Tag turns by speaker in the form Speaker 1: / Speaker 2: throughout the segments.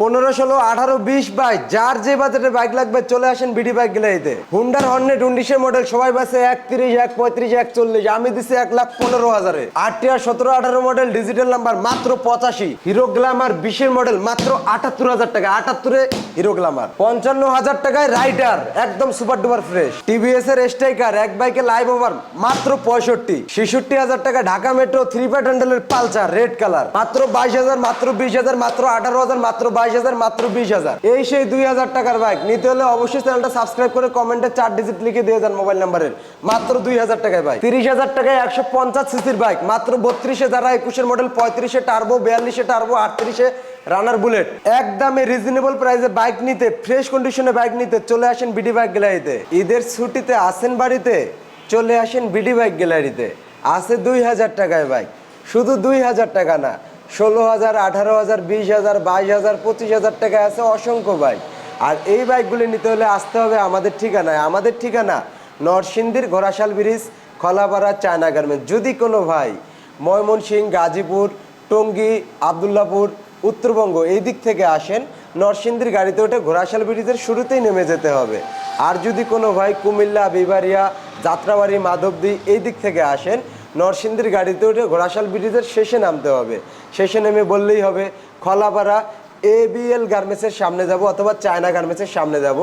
Speaker 1: পনেরো, ষোলো, আঠারো, বিশ বাইক, যার যে বাজেটে বাইক লাগবে চলে আসেন বিডি বাইক গ্যালারিতে। হুন্ডার হর্নেট উনিশের মডেল সবাই বাসে একত্রিশ, এক পঁয়ত্রিশ, এক চল্লিশ, আমি দিছি এক লাখ পনেরো হাজারে। আটটি আর সতেরো, আঠারো মডেল ডিজিটাল নাম্বার মাত্র পঁচাশি হিরো গ্লামার বিশের মডেল মাত্র আটাত্তর হাজার টাকা, আটাত্তরে হিরো গ্লামার পঞ্চান্ন হাজার টাকায় রাইডার একদম সুপার ডুপার ফ্রেশ টিভিএস এর স্ট্রাইকার এক বাইকে লাইভ ওভার মাত্র পঁয়ষট্টি। ছেষট্টি হাজার টাকা ঢাকা মেট্রো থ্রি প্যাট হ্যান্ডেলের পালচার রেড কালার মাত্র বাইশ হাজার, মাত্র বিশ হাজার, মাত্র আঠারো হাজার, মাত্র বাইশ হাজার, মাত্র বিশ হাজার। এই সেই দুই হাজার টাকার বাইক নিতে হলে অবশ্যই চ্যানেলটা সাবস্ক্রাইব করে কমেন্টে চার ডিজিট লিখে দিয়ে যান মোবাইল মাত্র দুই হাজার টাকায় বাইক তিরিশ হাজার টাকায় একশো পঞ্চাশ সিসির বাইক মাত্র বত্রিশে যারা মডেল টার্বো টার্বো আটত্রিশে রানার বুলেট একদমে রিজনেবল প্রাইসে বাইক নিতে ফ্রেশ কন্ডিশনে বাইক নিতে, চলে আসেন বিডি বাইক গ্যালারিতে ঈদের ছুটিতে আসেন বাড়িতে, চলে আসেন বিডি বাইক গ্যালারিতে আছে দুই হাজার টাকায় বাইক শুধু দুই হাজার টাকা না ষোলো হাজার, আঠারো হাজার, বিশ হাজার, বাইশ হাজার, পঁচিশ হাজার টাকা আছে অসংখ্য বাইক। আর এই বাইকগুলি নিতে হলে আসতে হবে আমাদের ঠিকানায় আমাদের ঠিকানা নরসিংদীর Ghorashal bridge, Khalapara, China garment যদি কোনো ভাই ময়মনসিংহ গাজীপুর, টঙ্গী, আবদুল্লাপুর, উত্তরবঙ্গ এই দিক থেকে আসেন, নরসিংদীর গাড়িতে উঠে ঘোড়াশাল ব্রিজের শুরুতেই নেমে যেতে হবে। আর যদি কোনো ভাই কুমিল্লা বিবারিয়া যাত্রাবাড়ি, মাধবদী এই দিক থেকে আসেন, নরসিংদীর গাড়িতে উঠে ঘোড়াশাল ব্রিজের শেষে নামতে হবে। শেষে নেমে বললেই হবে, খলাপাড়া এবিএল গার্মেন্টসের সামনে যাব অথবা চায়না গার্মেন্টসের সামনে যাব।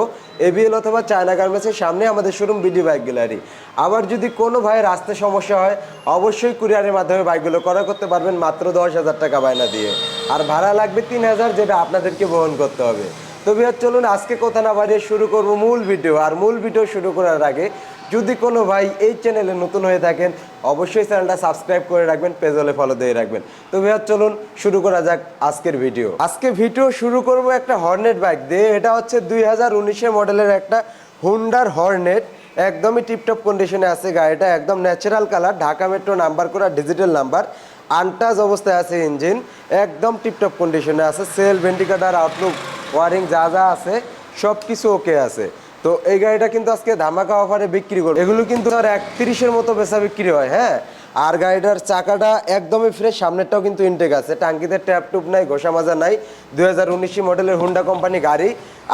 Speaker 1: এবিএল অথবা চায়না গার্মেন্টসের সামনে আমাদের শোরুম বিডি বাইক গ্যালারি আবার যদি কোনো ভাইয়ের আসতে সমস্যা হয়, অবশ্যই কুরিয়ারের মাধ্যমে বাইকগুলো করা করতে পারবেন মাত্র দশ হাজার টাকা বায়না দিয়ে। আর ভাড়া লাগবে তিন হাজার যেটা আপনাদেরকে বহন করতে হবে। তবে চলুন আজকে কথা না বাড়িয়ে শুরু করব মূল ভিডিও আর মূল ভিডিও শুরু করার আগে যদি কোনো ভাই এই চ্যানেলে নতুন হয়ে থাকেন, অবশ্যই চ্যানেলটা সাবস্ক্রাইব করে রাখবেন, পেজ হলে ফলো দিয়ে রাখবেন। তো বিহার চলুন শুরু করা যাক আজকের ভিডিও আজকে ভিডিও শুরু করব একটা হর্নেট বাইক দিয়ে। এটা হচ্ছে দুই হাজার মডেলের একটা হুন্ডার হর্নেট একদমই টিপটপ কন্ডিশনে আছে গাড়িটা, একদম natural colour Dhaka metro number করা ডিজিটাল নাম্বার আনটাজ অবস্থায় আছে ইঞ্জিন একদম টিপটপ কন্ডিশনে আছে। সেল ভেন্টিকাটার আউটলুক ওয়ারিং যা যা আছে সব কিছু ওকে আছে। তো এই গাড়িটা কিন্তু আজকে ধামাকা অফারে বিক্রি করবে। এগুলো কিন্তু আর একত্রিশের মতো বেচা বিক্রি হয় হ্যাঁ? আর গাড়িটার চাকাটা একদমই ফ্রেশ সামনেরটাও কিন্তু ইনটেক আছে। টাঙ্কিতে ট্যাপ টুপ নাই ঘোষা মাজা নাই। দু হাজার মডেলের হুন্ডা কোম্পানি গাড়ি।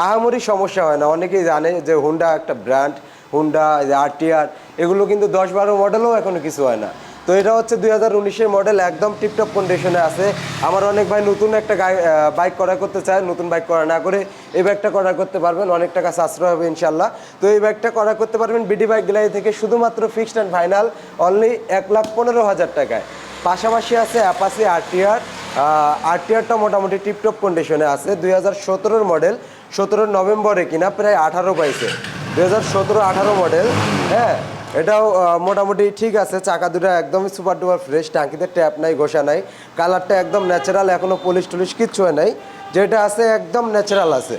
Speaker 1: আহামরি সমস্যা হয় না। অনেকেই জানে যে হুন্ডা একটা ব্র্যান্ড হুন্ডা আরটিআর এগুলো কিন্তু দশ বারো মডেলও এখনও কিছু হয় না। তো এটা হচ্ছে দুই হাজার উনিশের মডেল একদম টিপটপ কন্ডিশনে আছে। আমার অনেক ভাই নতুন একটা বাইক করা করতে চায়, নতুন বাইক করা না করে এই বাইকটা করা করতে পারবেন, অনেক টাকা সাশ্রয় হবে ইনশাল্লাহ তো এই বাইকটা করা করতে পারবেন বিডি বাইক গ্যালারি থেকে শুধুমাত্র ফিক্সড অ্যান্ড ফাইনাল অনলি এক লাখ পনেরো হাজার টাকায়। পাশাপাশি আছে অ্যাপাসি আরটিআর আরটিআরটা মোটামুটি টিপটপ কন্ডিশনে আছে। দুই হাজার সতেরোর মডেল সতেরো নভেম্বরে কিনা, প্রায় আঠারো পাইছে দুই হাজার সতেরো আঠারো মডেল হ্যাঁ। এটাও মোটামুটি ঠিক আছে। চাকা দুটো একদমই সুপার ডুপার ফ্রেশ ট্যাঙ্কিতে ট্যাপ নাই, ঘষা নাই। কালারটা একদম ন্যাচারাল এখনও পুলিশ টুলিশ কিচ্ছু নাই। যেটা আছে একদম ন্যাচারাল আছে।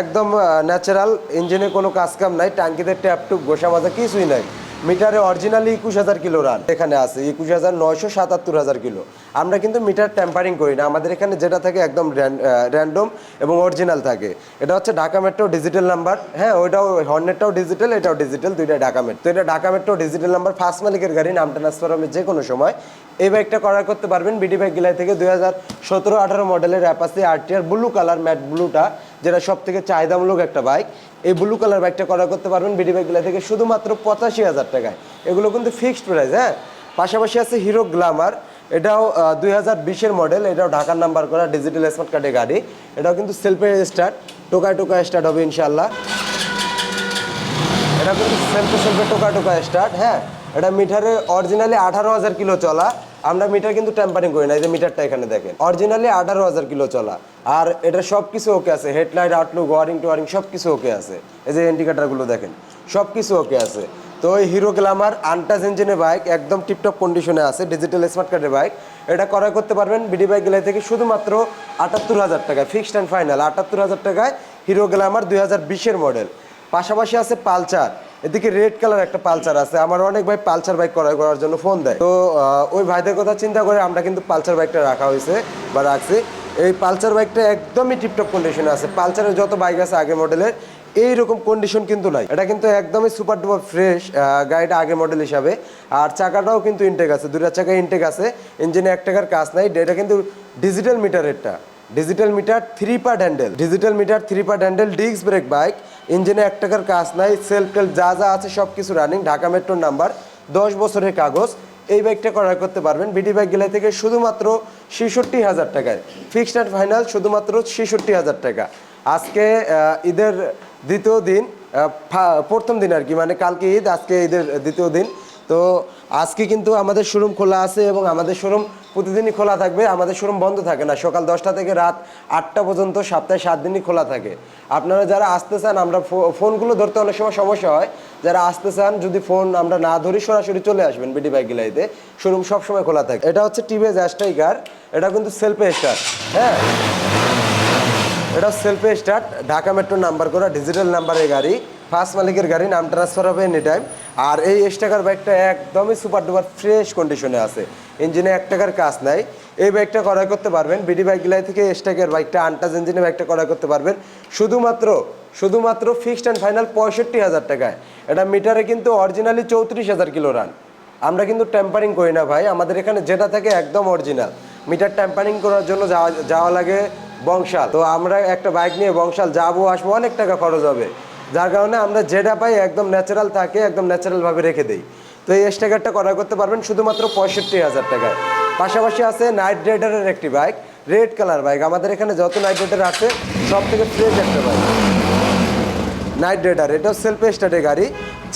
Speaker 1: একদম ন্যাচারাল ইঞ্জিনে কোনো কাজ কাম নাই ট্যাঙ্কিতে ট্যাপ টুপ, ঘষা মাজা কিছুই নাই। মিটারে অরিজিনালি একুশ হাজার কিলো রান এখানে আছে, একুশ হাজার নয়শো সাতাত্তর হাজার কিলো। আমরা কিন্তু মিটার ট্যাম্পারিং করি না, আমাদের এখানে যেটা থাকে একদম র্যান্ডম এবং অরিজিনাল থাকে। এটা হচ্ছে ঢাকা মেট্রো ডিজিটাল নাম্বার হ্যাঁ ওইটাও হর্নেটটাও ডিজিটাল এটাও ডিজিটাল দুইটা ঢাকা মেট্রো তো এটা Dhaka metro digital number first মালিকের গাড়ি নাম ট্রান্সফার যে কোনো সময়। এই বাইকটা করা করতে পারবেন বিডি বাইক গিলাই থেকে দুই হাজার সতেরো আঠারো মডেলের Apache RTR blue colour matte ব্লুটা যেটা সব থেকে চাহিদামূলক একটা বাইক এই ব্লু কালার বাইকটা করা করতে পারবেন বিডি বাইক গিলাই থেকে শুধুমাত্র পঁচাশি হাজার টাকায়। এগুলো কিন্তু ফিক্সড প্রাইস হ্যাঁ? পাশাপাশি আছে হিরো গ্লামার এটাও দুই হাজার বিশের মডেল এটাও ঢাকার নাম্বার করা ডিজিটাল স্মার্ট কার্ডের গাড়ি। এটাও কিন্তু সেলফে স্টার্ট টোকায় টোকায় স্টার্ট হবে ইনশাল্লাহ এটা কিন্তু সেলফে সেলফে টোকা টোকা স্টার্ট হ্যাঁ? এটা মিটারে অরিজিনালি আঠারো হাজার কিলো চলা আমরা মিটার কিন্তু ট্যাম্পারিং করি না, এই যে মিটারটা এখানে দেখেন। অরিজিনালি আঠারো হাজার কিলো চলা, আর এটা সব কিছু ওকে আছে, হেডলাইট আউটলুক ওয়ারিং টোয়ারিং সব কিছু ওকে আছে। এই যে ইন্ডিকেটারগুলো দেখেন সব কিছু ওকে আছে। তো ওই হিরো গ্লামার আনটাচ ইঞ্জিনের বাইক একদম টিপটপ কন্ডিশনে আছে ডিজিটাল স্মার্ট কার্ডের বাইক এটা করা করতে পারবেন বিডি বাইক গেলে থেকে শুধুমাত্র আটাত্তর হাজার টাকায় ফিক্সড অ্যান্ড ফাইনাল আটাত্তর হাজার টাকায় হিরো গ্লামার দুই হাজার বিশের মডেল পাশাপাশি আছে পালচার এদিকে রেড কালার একটা পালচার আছে। আমার অনেক ভাই পালচার বাইক ক্রয় করার জন্য ফোন দেয়। তো ওই ভাইদের কথা চিন্তা করে আমরা কিন্তু পালচার বাইকটা রাখা হয়েছে বা রাখছি। এই পালচার বাইকটা একদমই টিপটপ কন্ডিশনে আছে। পালচারের যত বাইক আছে আগের মডেলের এইরকম কন্ডিশন কিন্তু নাই। এটা কিন্তু একদমই সুপার ডুপার ফ্রেশ গাড়িটা আগের মডেল হিসাবে। আর চাকাটাও কিন্তু ইনটেক আছে। দুটা চাকা ইনটেক আছে। ইঞ্জিনে এক টাকার কাজ নাই। এটা কিন্তু digital মিটারেরটা digital meter three part handle digital meter three part handle disc brake bike ইঞ্জিনে এক টাকার কাজ নাই সেলফ টেলফ যা যা আছে সব কিছু রানিং ঢাকা মেট্রোর নাম্বার দশ বছরের কাগজ। এই বাইকটা ক্রয় করতে পারবেন বিডি বাইক গেলে থেকে শুধুমাত্র ছেষট্টি হাজার টাকায়। ফিক্সড অ্যান্ড ফাইনাল শুধুমাত্র ছেষট্টি হাজার টাকা। আজকে ঈদের দ্বিতীয় দিন প্রথম দিন আর কি মানে কালকে ঈদ, আজকে ঈদের দ্বিতীয় দিন। তো আজকে কিন্তু আমাদের শোরুম খোলা আছে এবং আমাদের শোরুম প্রতিদিনই খোলা থাকবে। আমাদের শোরুম বন্ধ থাকে না। সকাল দশটা থেকে রাত আটটা পর্যন্ত সপ্তাহে সাত দিনই খোলা থাকে। আপনারা যারা আসতে চান, আমরা ফোনগুলো ধরতে অনেক সময় সমস্যা হয়। যারা আসতে চান, যদি ফোন আমরা না ধরি, সরাসরি চলে আসবেন বিডি বাইক গিলাইতে শোরুম সবসময় খোলা থাকে। এটা হচ্ছে টিভিএস অ্যাস্টাইকার। এটা কিন্তু সেলফে স্টার হ্যাঁ? এটা সেলফে স্টার্ট। ঢাকা মেট্রো নাম্বার করা, ডিজিটাল নাম্বারের গাড়ি। ফার্স্ট মালিকের গাড়ি, নাম ট্রান্সফার হবে এনি টাইম আর এই স্টাকার বাইকটা একদমই সুপার ডুপার ফ্রেশ কন্ডিশনে আছে। ইঞ্জিনে এক টাকার কাজ নাই। এই বাইকটা ক্রয় করতে পারবেন। বিডি বাইক গিলাই থেকে স্টাকের বাইকটা আনটাজ ইঞ্জিনে বাইকটা ক্রয় করতে পারবেন। শুধুমাত্র শুধুমাত্র ফিক্সড অ্যান্ড ফাইনাল পঁয়ষট্টি হাজার টাকায়। এটা মিটারে কিন্তু অরিজিনালি চৌত্রিশ হাজার কিলো রান আমরা কিন্তু টেম্পারিং করি না ভাই। আমাদের এখানে যেটা থাকে একদম অরিজিনাল মিটার টেম্পারিং করার জন্য যাওয়া যাওয়া লাগে বংশাল। তো আমরা একটা বাইক নিয়ে বংশাল যাব, আসব, অনেক টাকা খরচ হবে। যার কারণে আমরা যেটা পাই একদম ন্যাচারাল থাকে একদম ন্যাচারালভাবে রেখে দিই। তো এই স্টেকারটা ক্রয় করতে পারবেন শুধুমাত্র পঁয়ষট্টি হাজার টাকায়। পাশাপাশি আছে নাইট রাইডারের একটি বাইক রেড কালার বাইক আমাদের এখানে যত নাইট রাইডার আছে সব থেকে ফ্রেশ একটা বাইক নাইট রাইডার এটাও সেলফ স্টার্টের গাড়ি।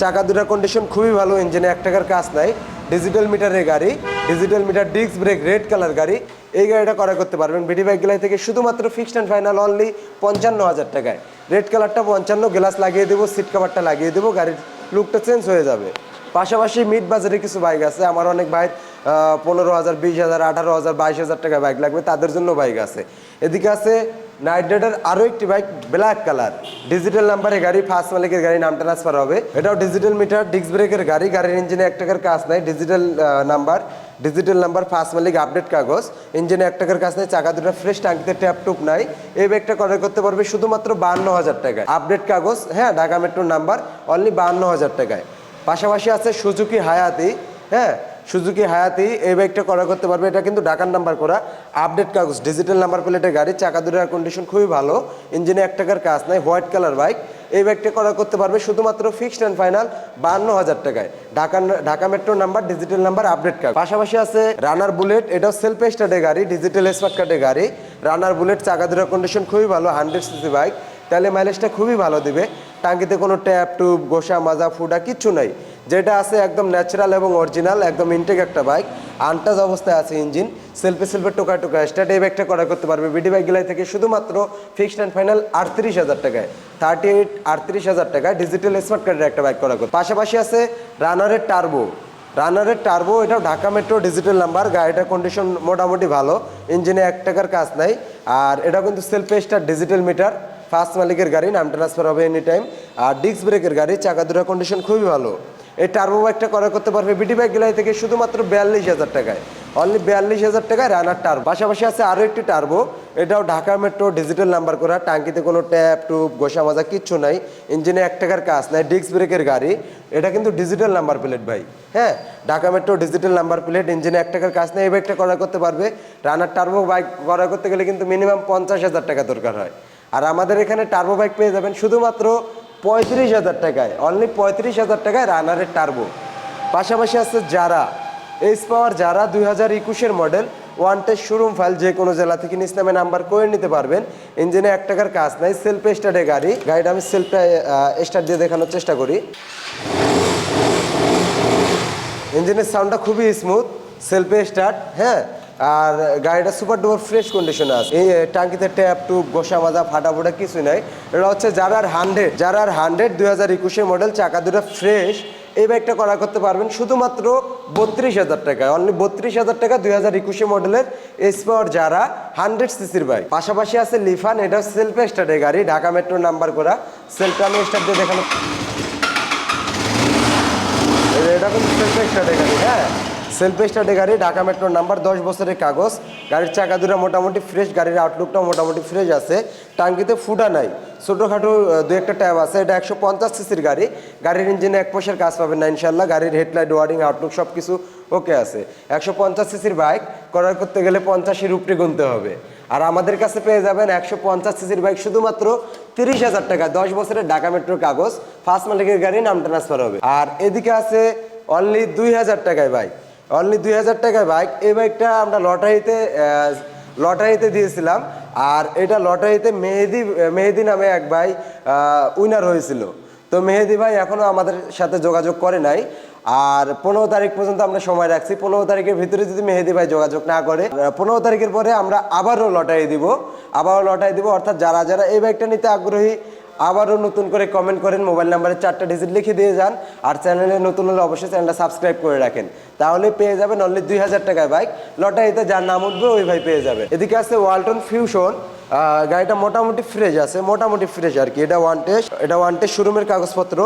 Speaker 1: চাকা দুটার কন্ডিশন খুবই ভালো ইঞ্জিনে এক টাকার কাজ নাই। ডিজিটাল মিটারের গাড়ি digital meter disc brake red colour গাড়ি, এই গাড়িটা করা করতে পারবেন বিডি বাইক থেকে শুধুমাত্র ফিক্সড অ্যান্ড ফাইনাল অনলি পঞ্চান্ন হাজার টাকায় রেড কালারটা পঞ্চান্ন গ্লাস লাগিয়ে দেবো সিট কাভারটা লাগিয়ে দেবো, গাড়ির লুকটা চেঞ্জ হয়ে যাবে। পাশাপাশি মিড বাজারে কিছু বাইক আছে, আমার অনেক বাইক পনেরো হাজার বিশ হাজার আঠারো হাজার বাইশ হাজার টাকা বাইক লাগবে, তাদের জন্য বাইক আছে। এদিকে আছে নাইট রাইডার আরও একটি বাইক ব্ল্যাক কালার ডিজিটাল নাম্বারে গাড়ি ফার্স্ট মালিকের গাড়ি, নাম ট্রান্সফার হবে। এটাও ডিজিটাল মিটার ডিস্ক ব্রেকের গাড়ি। গাড়ির ইঞ্জিনে এক টাকার কাজ নাই digital number digital number first মালিক আপডেট কাগজ। ইঞ্জিনে এক টাকার কাজ নাই, চাকা দুটো ফ্রেশ টাঙ্কিতে ট্যাপ টুপ নাই। এই ব্যাগটা ক্রয় করতে পারবে শুধুমাত্র বান্ন হাজার টাকায়। আপডেট কাগজ হ্যাঁ ঢাকা মেট্রোর নাম্বার অনলি বান্ন হাজার টাকায়। পাশাপাশি আছে সুজুকি হায়াতি হ্যাঁ সুজুকি হায়াতি, এই বাইকটা করা করতে পারবে। এটা কিন্তু ঢাকার নাম্বার করা। আপডেট কাগজ ডিজিটাল নাম্বার প্লেটের গাড়ি, চাকা দুটার কন্ডিশন খুবই ভালো। ইঞ্জিনে এক টাকার কাজ নাই হোয়াইট কালার বাইক এই বাইকটা করা করতে পারবে শুধুমাত্র ফিক্সড অ্যান্ড ফাইনাল বান্ন হাজার টাকায়। Dhaka Dhaka metro number digital number update card পাশাপাশি আছে রানার বুলেট এটাও সেলফ স্টার্টের গাড়ি ডিজিটাল স্মার্ট কার্ডের গাড়ি। রানার বুলেট চাকা দুটার কন্ডিশন খুবই ভালো হান্ড্রেড সিসি বাইক তাহলে মাইলেজটা খুবই ভালো দিবে। টাঙ্কিতে কোনো ট্যাপ টুব গোসা, মাজা, ফুডা কিচ্ছু নাই। যেটা আছে একদম ন্যাচারাল এবং অরিজিনাল একদম ইনটেক একটা বাইক আনটাজ অবস্থায় আছে ইঞ্জিন সেলফে সেলফে টোকা টোকা স্টার্ট এই বাইকটা করা করতে পারবে বিডি বাইক গেলাই থেকে শুধুমাত্র ফিক্সড অ্যান্ড ফাইনাল আটত্রিশ হাজার টাকায়। থার্টি এইট আটত্রিশ হাজার টাকায় ডিজিটাল স্মার্ট কার্ডের একটা বাইক করা করতে। পাশাপাশি আছে রানারের টার্বো রানারের টার্বো এটাও ঢাকা মেট্রো ডিজিটাল নাম্বার গাড়িটার কন্ডিশন মোটামুটি ভালো ইঞ্জিনে এক টাকার কাজ নাই, আর এটা কিন্তু self star digital meter first মালিকের গাড়ি, নাম ট্রান্সফার হবে এনি টাইম আর ডিস্ক ব্রেকের গাড়ি চাকা দুটার কন্ডিশন খুবই ভালো। এই টার্বো বাইকটা করা করতে পারবে বিটি বাইক গেলাই থেকে শুধুমাত্র বিয়াল্লিশ হাজার টাকায়। অনলি বিয়াল্লিশ হাজার টাকায় রানার টার্বো পাশাপাশি আছে আরও একটি টার্বো এটাও ঢাকা মেট্রো ডিজিটাল নাম্বার করা। টাঙ্কিতে কোনো ট্যাপ টুপ গোসা মাজা কিচ্ছু নাই। ইঞ্জিনে এক টাকার কাজ নাই ডিস্ক ব্রেকের গাড়ি। এটা কিন্তু ডিজিটাল নাম্বার প্লেট ভাই। হ্যাঁ Dhaka metro digital number plate ইঞ্জিনে এক টাকার কাজ নেই, এই বাইকটা করা করতে পারবে। রানার টার্বো বাইক করা করতে গেলে কিন্তু মিনিমাম পঞ্চাশ হাজার টাকা দরকার হয়। আর আমাদের এখানে টার্বো বাইক পেয়ে যাবেন শুধুমাত্র পঁয়ত্রিশ হাজার টাকায় অনলি পঁয়ত্রিশ হাজার টাকায় রানারের টার্বো পাশাপাশি আছে যারা এইচ পাওয়ার যারা দুই হাজার একুশের মডেল ওয়ান শোরুম ফাইল যে কোনো জেলা থেকে নিজ নামে নাম্বার করে নিতে পারবেন। ইঞ্জিনে এক টাকার কাজ নাই সেলফ স্টার্টে গাড়ি। গাড়িটা আমি সেলফটা স্টার্ট দিয়ে দেখানোর চেষ্টা করি। ইঞ্জিনের সাউন্ডটা খুবই স্মুথ সেলফে স্টার্ট হ্যাঁ? আর গাড়িটা সুপার ডুপার ফ্রেশ কন্ডিশনে আছে। এই টাঙ্কিতে ট্যাপ টুপ গোসা মাজা, ফাটা ফোটা কিছু নাই। এটা হচ্ছে যারার হান্ড্রেড যারার হান্ড্রেড দুই হাজার একুশের মডেল চাকা দুটো ফ্রেশ এই বাইকটা করা করতে পারবেন শুধুমাত্র বত্রিশ হাজার টাকায়। অনলি বত্রিশ হাজার টাকা দুই হাজার একুশে মডেলের এসপাওয়ার যারা হান্ড্রেড সিসির বাইক পাশাপাশি আছে লিফান এটা সেলফ স্টার্টের গাড়ি, ঢাকা মেট্রো নাম্বার করা। সেলফটা আমি স্টার্ট দিয়ে দেখানো এটা কিন্তু সেলফ স্টার্টের গাড়ি হ্যাঁ। সেলফ স্টার্টের গাড়ি, ঢাকা মেট্রোর নাম্বার, দশ বছরের কাগজ। গাড়ির চাকা দুটা মোটামুটি ফ্রেশ গাড়ির আউটলুকটাও মোটামুটি ফ্রেশ আছে। টাঙ্কিতে ফুটা নাই। ছোটোখাটো দু একটা ট্যাব আছে। এটা একশো পঞ্চাশ সিসির গাড়ি। গাড়ির ইঞ্জিনে এক পয়সার কাজ পাবেন না ইনশাল্লাহ গাড়ির হেডলাইট ওয়ারিং আউটলুক সব কিছু ওকে আছে। একশো পঞ্চাশ সিসির বাইক করার করতে গেলে পঞ্চাশের উপরে গুনতে হবে। আর আমাদের কাছে পেয়ে যাবেন একশো পঞ্চাশ সিসির বাইক শুধুমাত্র তিরিশ হাজার টাকা। দশ বছরের ঢাকা মেট্রোর কাগজ। ফার্স্ট মালিকের গাড়ি নাম ট্রান্সফার হবে। আর এদিকে আছে অনলি দুই হাজার টাকায় বাইক অনলি দুই হাজার টাকায় বাইক এই বাইকটা আমরা লটারিতে লটারিতে দিয়েছিলাম। আর এটা লটারিতে মেহেদি মেহেদি নামে এক ভাই উইনার হয়েছিল। তো মেহেদি ভাই এখনও আমাদের সাথে যোগাযোগ করে নাই। আর পনেরো তারিখ পর্যন্ত আমরা সময় রাখছি। পনেরো তারিখের ভিতরে যদি মেহেদি ভাই যোগাযোগ না করে পনেরো তারিখের পরে আমরা আবারও লটারি দিব। আবারও লটারি দিব। অর্থাৎ যারা যারা এই বাইকটা নিতে আগ্রহী আবারও নতুন করে কমেন্ট করেন মোবাইল নাম্বারে চারটা ডিজিট লিখে দিয়ে যান, আর চ্যানেলে নতুন হলে অবশ্যই চ্যানেলটা সাবস্ক্রাইব করে রাখেন। তাহলে পেয়ে যাবেন অনলি দুই হাজার টাকায় বাইক লটারিতে যার নাম উঠবে, ওই ভাই পেয়ে যাবে। এদিকে আছে ওয়ালটন ফিউশন গাড়িটা মোটামুটি ফ্রেশ আছে, মোটামুটি ফ্রেশ আর কি। এটা ওয়ান টেস্ট এটা ওয়ান টেস্ট শোরুমের কাগজপত্র।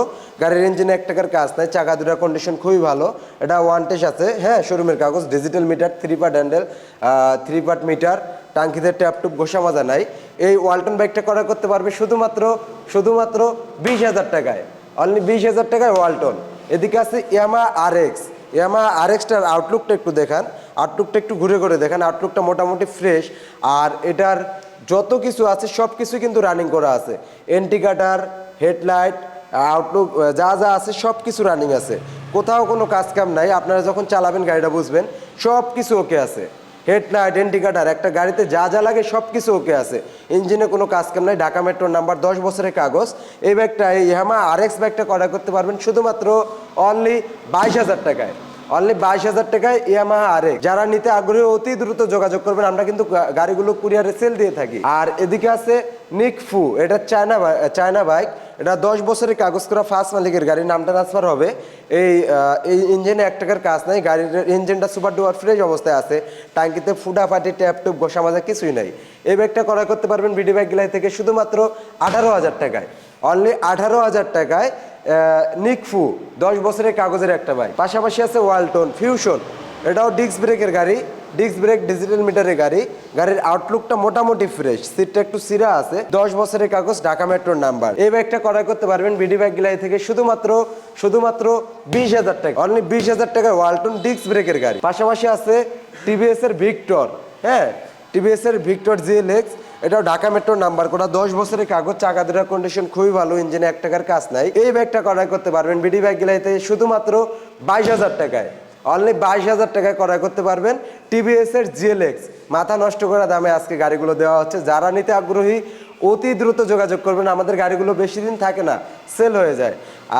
Speaker 1: গাড়ির ইঞ্জিনে এক টাকার কাজ নাই, চাকা দুটার কন্ডিশন খুবই ভালো। এটা ওয়ান টেস্ট আছে। হ্যাঁ শোরুমের কাগজ digital meter three part handle three part meter টাঙ্কিতে ট্যাপটুপ ঘোষা মাজা নাই। এই ওয়ালটন বাইকটা করা করতে পারবে শুধুমাত্র শুধুমাত্র বিশ হাজার টাকায়। অনলি বিশ হাজার টাকায় ওয়ালটন। এদিকে আছে ইয়ামা আর এক্স ইয়ামা আর এক্সটার আউটলুকটা একটু দেখান। আউটলুকটা একটু ঘুরে ঘুরে দেখান। আউটলুকটা মোটামুটি ফ্রেশ আর এটার যত কিছু আছে, সব কিছু কিন্তু রানিং করা আছে। এন্টিকাটার হেডলাইট আউটলুক যা যা আছে, সব কিছু রানিং আছে। কোথাও কোনো কাজ কাম নাই। আপনারা যখন চালাবেন, গাড়িটা বুঝবেন, সব কিছু ওকে আছে। হেডলাইট ইন্ডিকেটার একটা গাড়িতে যা যা লাগে সব কিছু ওকে আছে। ইঞ্জিনে কোনো কাজ কাম নাই, ঢাকা মেট্রোর নাম্বার দশ বছরের কাগজ। এই ব্যাগটা, এই হ্যামা আর এক্স ব্যাগটা করা করতে পারবেন শুধুমাত্র অনলি বাইশ হাজার টাকায়। অনলি বাইশ হাজার টাকায় ইয়ামা আর। যারা নিতে আগ্রহী, অতি দ্রুত যোগাযোগ করবেন। আমরা কিন্তু গাড়িগুলো কুরিয়ারে সেল দিয়ে থাকি। আর এদিকে আছে নিকফু এটা চায়না চায়না বাইক এটা দশ বছরের কাগজ করা ফার্স্ট মালিকের গাড়ির নামটা ট্রান্সফার হবে। এই এই ইঞ্জিনে এক টাকার কাজ নাই। গাড়ির ইঞ্জিনটা সুপার ডুয়ার ফ্রেশ অবস্থায় আছে। টাঙ্কিতে ফুটা ফাটি ট্যাপ টুপ ঘষা মাজা কিছুই নাই। এই ব্যাগটা করা করতে পারবেন বিডি বাইক গিলাই থেকে শুধুমাত্র আঠারো হাজার টাকায়। অনলি আঠারো হাজার টাকায় নিকফু দশ বছরের কাগজের একটা বাইক পাশাপাশি আছে ওয়ালটন ফিউশন এটাও ডিস্ক ব্রেকের গাড়ি ডিস্ক ব্রেক ডিজিটাল মিটারের গাড়ি। গাড়ির আউটলুকটা মোটামুটি ফ্রেশ সিটটা একটু সিরা আছে। দশ বছরের কাগজ, ঢাকা মেট্রোর নাম্বার এই ব্যাগটা ক্রয় করতে পারবেন বিডি ব্যাগ গিলাই থেকে শুধুমাত্র শুধুমাত্র বিশ হাজার টাকা। অনলি বিশ হাজার টাকায় ওয়ালটন ডিস্ক ব্রেকের গাড়ি। পাশাপাশি আছে টিভিএস এর ভিক্টর হ্যাঁ টিভিএস এর ভিক্টর জিএলএক্স এটাও ঢাকা মেট্রোর নাম্বার করা। দশ বছরের কাগজ, চাকা দুটার কন্ডিশন খুবই ভালো ইঞ্জিনে এক টাকার কাজ নাই। এই ব্যাগটা ক্রয় করতে পারবেন। বিডি ব্যাগ গিলাইতে শুধুমাত্র বাইশ হাজার টাকায়। অনলি বাইশ হাজার টাকায় ক্রয় করতে পারবেন টিভিএস এর জিএলএক্স মাথা নষ্ট করা দামে আজকে গাড়িগুলো দেওয়া হচ্ছে। যারা নিতে আগ্রহী, অতি দ্রুত যোগাযোগ করবেন। আমাদের গাড়িগুলো বেশি দিন থাকে না সেল হয়ে যায়।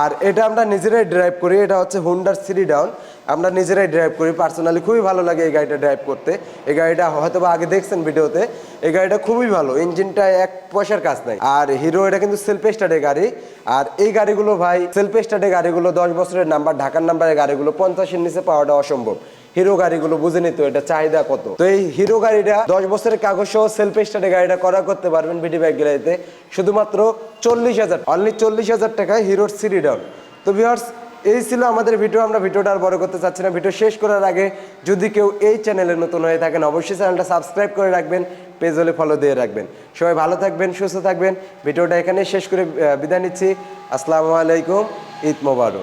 Speaker 1: আর এটা আমরা নিজেরাই ড্রাইভ করি। এটা হচ্ছে হুন্ডার সিরি ডাউন আমরা নিজেরাই ড্রাইভ করি। পার্সোনালি খুবই ভালো লাগে এই গাড়িটা ড্রাইভ করতে। এই গাড়িটা হয়তো বা আগে দেখছেন ভিডিওতে। এই গাড়িটা খুবই ভালো। ইঞ্জিনটা এক পয়সার কাজ নাই। আর হিরো এটা কিন্তু সেলফ স্টার্টের গাড়ি। আর এই গাড়িগুলো ভাই সেলফ স্টার্টের গাড়িগুলো দশ বছরের নাম্বার ঢাকার নাম্বারের গাড়িগুলো পঞ্চাশের নিচে পাওয়াটা অসম্ভব। হিরো গাড়িগুলো বুঝে নিত এটা চাহিদা কত? তো এই হিরো গাড়িটা দশ বছরের কাগজ সহ সেলফ স্টার্টের গাড়িটা করা করতে পারবেন বিডি ব্যাগ গেলাইতে শুধুমাত্র চল্লিশ হাজার অনলি চল্লিশ হাজার টাকায় হিরোর সিরি ডাউন তো ভিউয়ার্স এই ছিল আমাদের ভিডিও, আমরা ভিডিওটা আর বড় করতে চাচ্ছি না। ভিডিও শেষ করার আগে যদি কেউ এই চ্যানেলে নতুন হয়ে থাকেন, অবশ্যই চ্যানেলটা সাবস্ক্রাইব করে রাখবেন, পেজ হলে ফলো দিয়ে রাখবেন। সবাই ভালো থাকবেন, সুস্থ থাকবেন। ভিডিওটা এখানে শেষ করে বিদায় নিচ্ছি। আসসালামু আলাইকুম, ঈদ মোবারক।